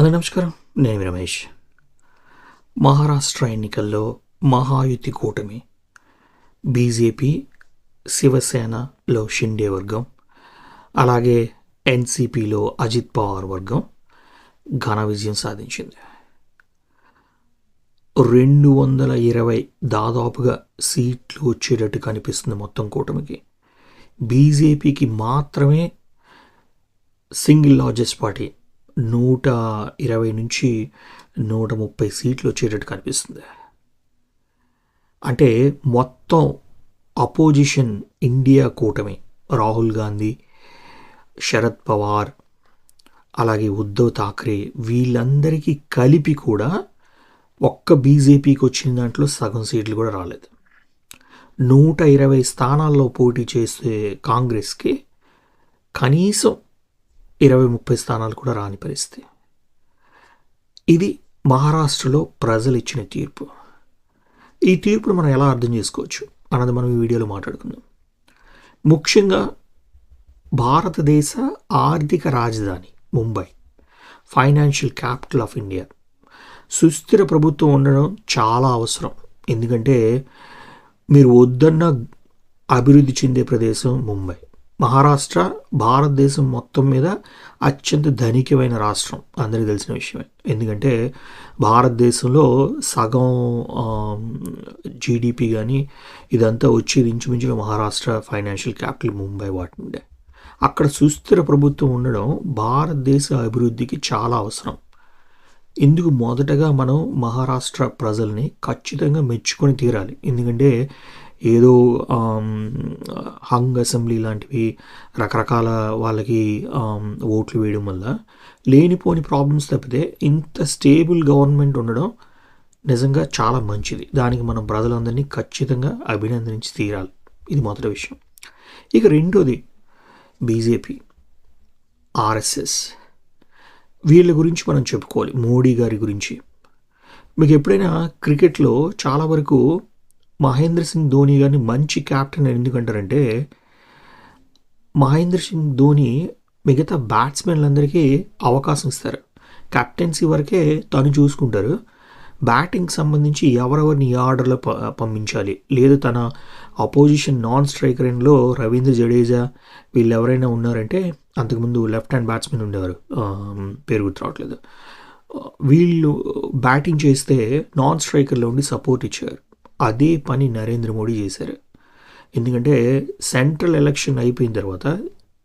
అందరూ నమస్కారం. నేను రమేష్. మహారాష్ట్ర ఎన్నికల్లో మహాయుతి కూటమి బీజేపీ శివసేనలో షిండే వర్గం అలాగే ఎన్సిపిలో అజిత్ పవార్ వర్గం ఘన విజయం సాధించింది. రెండు వందల ఇరవై దాదాపుగా సీట్లు వచ్చేటట్టు కనిపిస్తుంది మొత్తం కూటమికి. బీజేపీకి మాత్రమే సింగిల్ లార్జెస్ట్ పార్టీ నూట ఇరవై నుంచి నూట ముప్పై సీట్లు వచ్చేటట్టు కనిపిస్తుంది. అంటే మొత్తం అపోజిషన్ ఇండియా కూటమి రాహుల్ గాంధీ శరద్ పవార్ అలాగే ఉద్ధవ్ థాక్రే వీళ్ళందరికీ కలిపి కూడా ఒక్క బీజేపీకి వచ్చిన దాంట్లో సగం సీట్లు కూడా రాలేదు. నూట ఇరవై స్థానాల్లో పోటీ చేసే కాంగ్రెస్కి కనీసం ఇరవై ముప్పై స్థానాలు కూడా రాని పరిస్థితి. ఇది మహారాష్ట్రలో ప్రజలు ఇచ్చిన తీర్పు. ఈ తీర్పును మనం ఎలా అర్థం చేసుకోవచ్చు? అన్నది మనం ఈ వీడియోలో మాట్లాడుకుందాం. ముఖ్యంగా భారతదేశ ఆర్థిక రాజధాని Mumbai financial capital of India. సుస్థిర ప్రభుత్వం ఉండడం చాలా అవసరం. ఎందుకంటే మీరు వద్దన్న అభివృద్ధి చెందే ప్రదేశం ముంబై. మహారాష్ట్ర భారతదేశం మొత్తం మీద అత్యంత ధనికమైన రాష్ట్రం. అందరికీ తెలిసిన విషయమే. ఎందుకంటే భారతదేశంలో సగం జీడిపి కానీ ఇదంతా వచ్చేది ఇంచుమించుగా మహారాష్ట్ర ఫైనాన్షియల్ క్యాపిటల్ ముంబై వాటి నుండే. అక్కడ సుస్థిర ప్రభుత్వం ఉండడం భారతదేశ అభివృద్ధికి చాలా అవసరం. ఇందుకు మొదటగా మనం మహారాష్ట్ర ప్రజల్ని ఖచ్చితంగా మెచ్చుకొని తీరాలి. ఎందుకంటే ఏదో హంగ్ అసెంబ్లీ లాంటివి రకరకాల వాళ్ళకి ఓట్లు వేయడం వల్ల లేనిపోని ప్రాబ్లమ్స్ తప్పితే ఇంత స్టేబుల్ గవర్నమెంట్ ఉండడం నిజంగా చాలా మంచిది. దానికి మనం ప్రజలందరినీ ఖచ్చితంగా అభినందించి తీరాలి. ఇది మొదటి విషయం. ఇక రెండోది బీజేపీ ఆర్ఎస్ఎస్. వీళ్ళ గురించి మనం చెప్పుకోవాలి. మోడీ గారి గురించి. మీకు ఎప్పుడైనా క్రికెట్లో చాలా వరకు మహేంద్ర సింగ్ ధోని గారిని మంచి క్యాప్టెన్ ఎందుకంటారంటే మహేంద్ర సింగ్ ధోని మిగతా బ్యాట్స్మెన్లందరికీ అవకాశం ఇస్తారు. కెప్టెన్సీ వరకే తను చూసుకుంటారు. బ్యాటింగ్ సంబంధించి ఎవరెవరిని ఈ ఆర్డర్లో ప పంపించాలి? లేదు తన అపోజిషన్ నాన్ స్ట్రైకర్ ఎండ్లో రవీంద్ర జడేజా వీళ్ళు ఎవరైనా ఉన్నారంటే అంతకుముందు లెఫ్ట్ హ్యాండ్ బ్యాట్స్మెన్ ఉండేవారు. పేరు గుర్తు రావట్లేదు. వీళ్ళు బ్యాటింగ్ చేస్తే నాన్ స్ట్రైకర్లో ఉండి సపోర్ట్ ఇచ్చారు. అదే పని నరేంద్ర మోడీ చేశారు. ఎందుకంటే సెంట్రల్ ఎలక్షన్ అయిపోయిన తర్వాత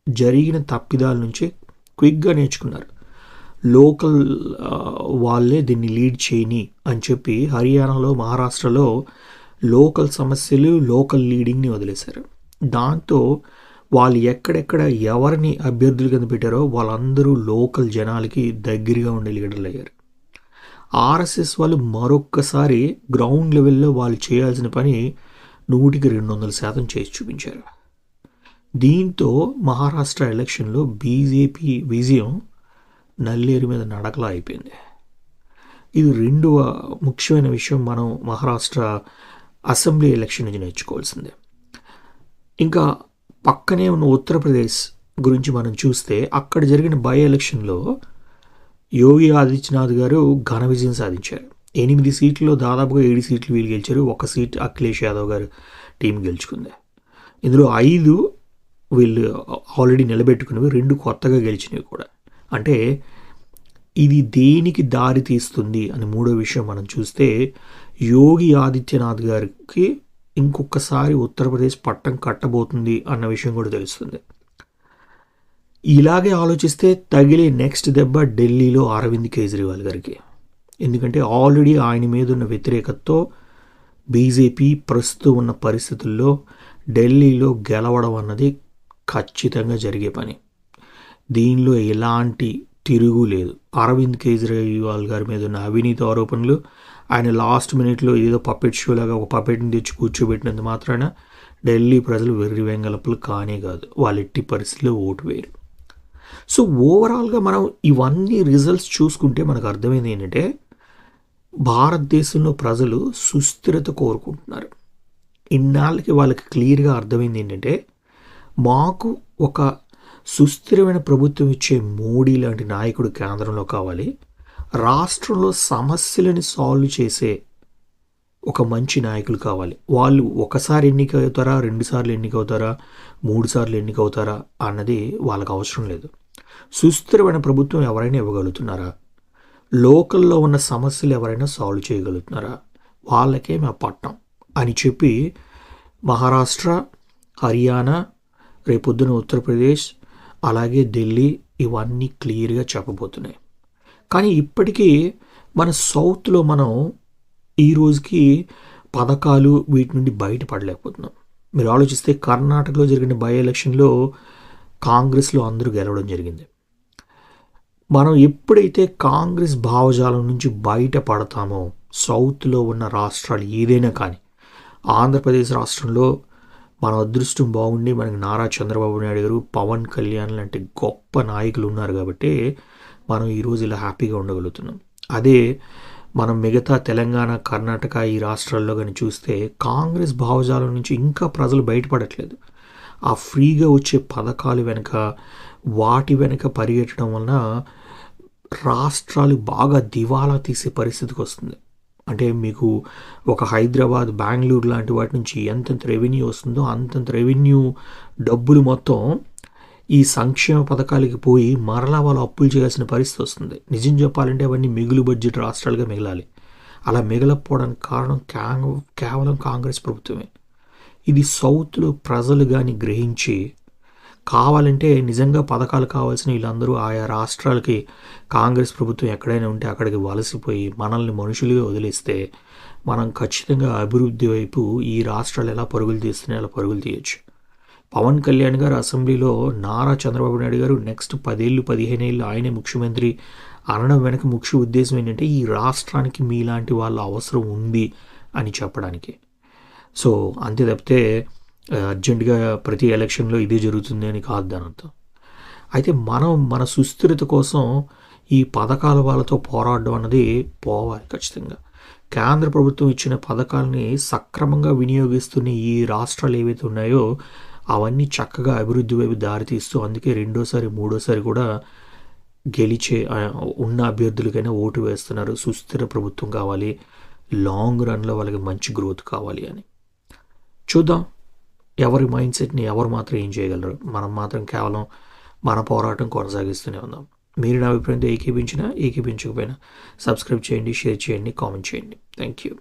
జరిగిన తప్పిదాల నుంచి క్విక్గా నేర్చుకున్నారు. లోకల్ వాళ్ళే దీన్ని లీడ్ చేయని అని చెప్పి హర్యానాలో మహారాష్ట్రలో లోకల్ సమస్యలు లోకల్ లీడింగ్ని వదిలేశారు. దాంతో వాళ్ళు ఎక్కడెక్కడ ఎవరిని అభ్యర్థులు కింద పెట్టారో వాళ్ళందరూ లోకల్ జనాలకి దగ్గరగా ఉండే లీడర్లు అయ్యారు. ఆర్ఎస్ఎస్ వాళ్ళు మరొక్కసారి గ్రౌండ్ లెవెల్లో వాళ్ళు చేయాల్సిన పని నూటికి రెండు వందల శాతం చేసి చూపించారు. దీంతో మహారాష్ట్ర ఎలక్షన్లో బీజేపీ విజయం నల్లేరు మీద నడకలా అయిపోయింది. ఇది రెండవ ముఖ్యమైన విషయం మనం మహారాష్ట్ర అసెంబ్లీ ఎలక్షన్ నుంచి నేర్చుకోవాల్సిందే. ఇంకా పక్కనే ఉన్న ఉత్తరప్రదేశ్ గురించి మనం చూస్తే అక్కడ జరిగిన బై ఎలక్షన్లో యోగి ఆదిత్యనాథ్ గారు ఘన విజయం సాధించారు. ఎనిమిది సీట్లలో దాదాపుగా ఏడు సీట్లు వీళ్ళు గెలిచారు. ఒక సీట్ అఖిలేష్ యాదవ్ గారు టీం గెలుచుకుంది. ఇందులో ఐదు వీళ్ళు ఆల్రెడీ నిలబెట్టుకున్నవి రెండు కొత్తగా గెలిచినవి కూడా. అంటే ఇది దేనికి దారి తీస్తుంది అని మూడో విషయం మనం చూస్తే యోగి ఆదిత్యనాథ్ గారికి ఇంకొకసారి ఉత్తరప్రదేశ్ పట్టం కట్టబోతుంది అన్న విషయం కూడా తెలుస్తుంది. ఇలాగే ఆలోచిస్తే తగిలే నెక్స్ట్ దెబ్బ ఢిల్లీలో అరవింద్ కేజ్రీవాల్ గారికి. ఎందుకంటే ఆల్రెడీ ఆయన మీద ఉన్న వ్యతిరేకతతో బీజేపీ ప్రస్తుతం ఉన్న పరిస్థితుల్లో ఢిల్లీలో గెలవడం అన్నది ఖచ్చితంగా జరిగే పని. దీనిలో ఎలాంటి తిరుగు లేదు. అరవింద్ కేజ్రీవాల్ గారి మీద ఉన్న అవినీతి ఆరోపణలు ఆయన లాస్ట్ మినిట్లో ఏదో పప్పెట్ షో లాగా ఒక పప్పెట్ని తెచ్చి కూర్చోబెట్టినందు మాత్రాన ఢిల్లీ ప్రజలు వెర్రి వెంగళపులు కానే కాదు. వాళ్ళెట్టి పరిస్థితిలో ఓటు వేయరు. సో ఓవరాల్గా మనం ఇవన్నీ రిజల్ట్స్ చూసుకుంటే మనకు అర్థమైంది ఏంటంటే భారతదేశంలో ప్రజలు సుస్థిరత కోరుకుంటున్నారు. ఇన్నాళ్ళకి వాళ్ళకి క్లియర్గా అర్థమైంది ఏంటంటే మాకు ఒక సుస్థిరమైన ప్రభుత్వం ఇచ్చే మోడీ లాంటి నాయకుడు కేంద్రంలో కావాలి. రాష్ట్రంలో సమస్యలను సాల్వ్ చేసే ఒక మంచి నాయకులు కావాలి. వాళ్ళు ఒకసారి ఎన్నిక అవుతారా రెండుసార్లు ఎన్నిక అవుతారా మూడు సార్లు ఎన్నిక అవుతారా అన్నది వాళ్ళకి అవసరం లేదు. సుస్థిరమైన ప్రభుత్వం ఎవరైనా ఇవ్వగలుగుతున్నారా? లోకల్లో ఉన్న సమస్యలు ఎవరైనా సాల్వ్ చేయగలుగుతున్నారా? వాళ్ళకే మేము పట్టం అని చెప్పి మహారాష్ట్ర హర్యానా రేపొద్దున ఉత్తరప్రదేశ్ అలాగే ఢిల్లీ ఇవన్నీ క్లియర్గా చెప్పబోతున్నాయి. కానీ ఇప్పటికీ మన సౌత్లో మనం ఈ రోజుకి పథకాలు వీటి నుండి బయటపడలేకపోతున్నాం. మీరు ఆలోచిస్తే కర్ణాటకలో జరిగిన బై ఎలక్షన్లో కాంగ్రెస్లో అందరూ గెలవడం జరిగింది. మనం ఎప్పుడైతే కాంగ్రెస్ భావజాలం నుంచి బయటపడతామో సౌత్లో ఉన్న రాష్ట్రాలు ఏదైనా కానీ ఆంధ్రప్రదేశ్ రాష్ట్రంలో మన అదృష్టం బాగుండి మనకి నారా చంద్రబాబు నాయుడు గారు పవన్ కళ్యాణ్ లాంటి గొప్ప నాయకులు ఉన్నారు కాబట్టి మనం ఈరోజు ఇలా హ్యాపీగా ఉండగలుగుతున్నాం. అదే మనం మిగతా తెలంగాణ కర్ణాటక ఈ రాష్ట్రాల్లో కానీ చూస్తే కాంగ్రెస్ భావజాలం నుంచి ఇంకా ప్రజలు బయటపడట్లేదు. ఆ ఫ్రీగా వచ్చే పథకాలు వెనుక వాటి వెనుక పరిగెట్టడం వలన రాష్ట్రాలు బాగా దివాలా తీసే పరిస్థితికి వస్తుంది. అంటే మీకు ఒక హైదరాబాద్ బెంగళూరు లాంటి వాటి నుంచి ఎంతెంత రెవెన్యూ వస్తుందో అంతంత రెవెన్యూ డబ్బులు మొత్తం ఈ సంక్షేమ పథకాలకి పోయి మరలా వాళ్ళు అప్పులు చేయాల్సిన పరిస్థితి వస్తుంది. నిజం చెప్పాలంటే అవన్నీ మిగులు బడ్జెట్ రాష్ట్రాలుగా మిగలాలి. అలా మిగలకపోవడానికి కారణం కేవలం కాంగ్రెస్ ప్రభుత్వమే. ఇది సౌత్లో ప్రజలు కానీ గ్రహించి కావాలంటే నిజంగా పథకాలు కావాల్సిన వీళ్ళందరూ ఆయా రాష్ట్రాలకి కాంగ్రెస్ ప్రభుత్వం ఎక్కడైనా ఉంటే అక్కడికి వలసిపోయి మనల్ని మనుషులుగా వదిలేస్తే మనం ఖచ్చితంగా అభివృద్ధి వైపు ఈ రాష్ట్రాలు ఎలా పరుగులు తీస్తున్నాయి అలా పరుగులు తీయచ్చు. పవన్ కళ్యాణ్ గారు అసెంబ్లీలో నారా చంద్రబాబు నాయుడు గారు నెక్స్ట్ పదేళ్ళు పదిహేను ఏళ్ళు ఆయనే ముఖ్యమంత్రి అనడం వెనక ముఖ్య ఉద్దేశం ఏంటంటే ఈ రాష్ట్రానికి మీలాంటి వాళ్ళ అవసరం ఉంది అని చెప్పడానికి. సో అంతే తప్పితే అర్జెంటుగా ప్రతి ఎలక్షన్లో ఇదే జరుగుతుంది అని కాదు దాని అర్థం. అయితే మనం మన సుస్థిరత కోసం ఈ పథకాల వాళ్ళతో పోరాడడం అన్నది పోవాలి ఖచ్చితంగా. కేంద్ర ప్రభుత్వం ఇచ్చిన పథకాలని సక్రమంగా వినియోగిస్తున్న ఈ రాష్ట్రాలు ఏవైతే ఉన్నాయో అవన్నీ చక్కగా అభివృద్ధి వైపు దారితీస్తూ అందుకే రెండోసారి మూడోసారి కూడా గెలిచే ఉన్న అభ్యర్థులకైనా ఓటు వేస్తున్నారు. సుస్థిర ప్రభుత్వం కావాలి లాంగ్ రన్లో వాళ్ళకి మంచి గ్రోత్ కావాలి అని. చూద్దాం. ఎవరి మైండ్ సెట్ని ఎవరు మాత్రం ఏం చేయగలరు? మనం మాత్రం కేవలం మన పోరాటం కొనసాగిస్తూనే ఉందాం మీరు నా అభిప్రాయంతో ఏకీపించినా ఏకీపించకపోయినా సబ్స్క్రైబ్ చేయండి షేర్ చేయండి కామెంట్ చేయండి. Thank you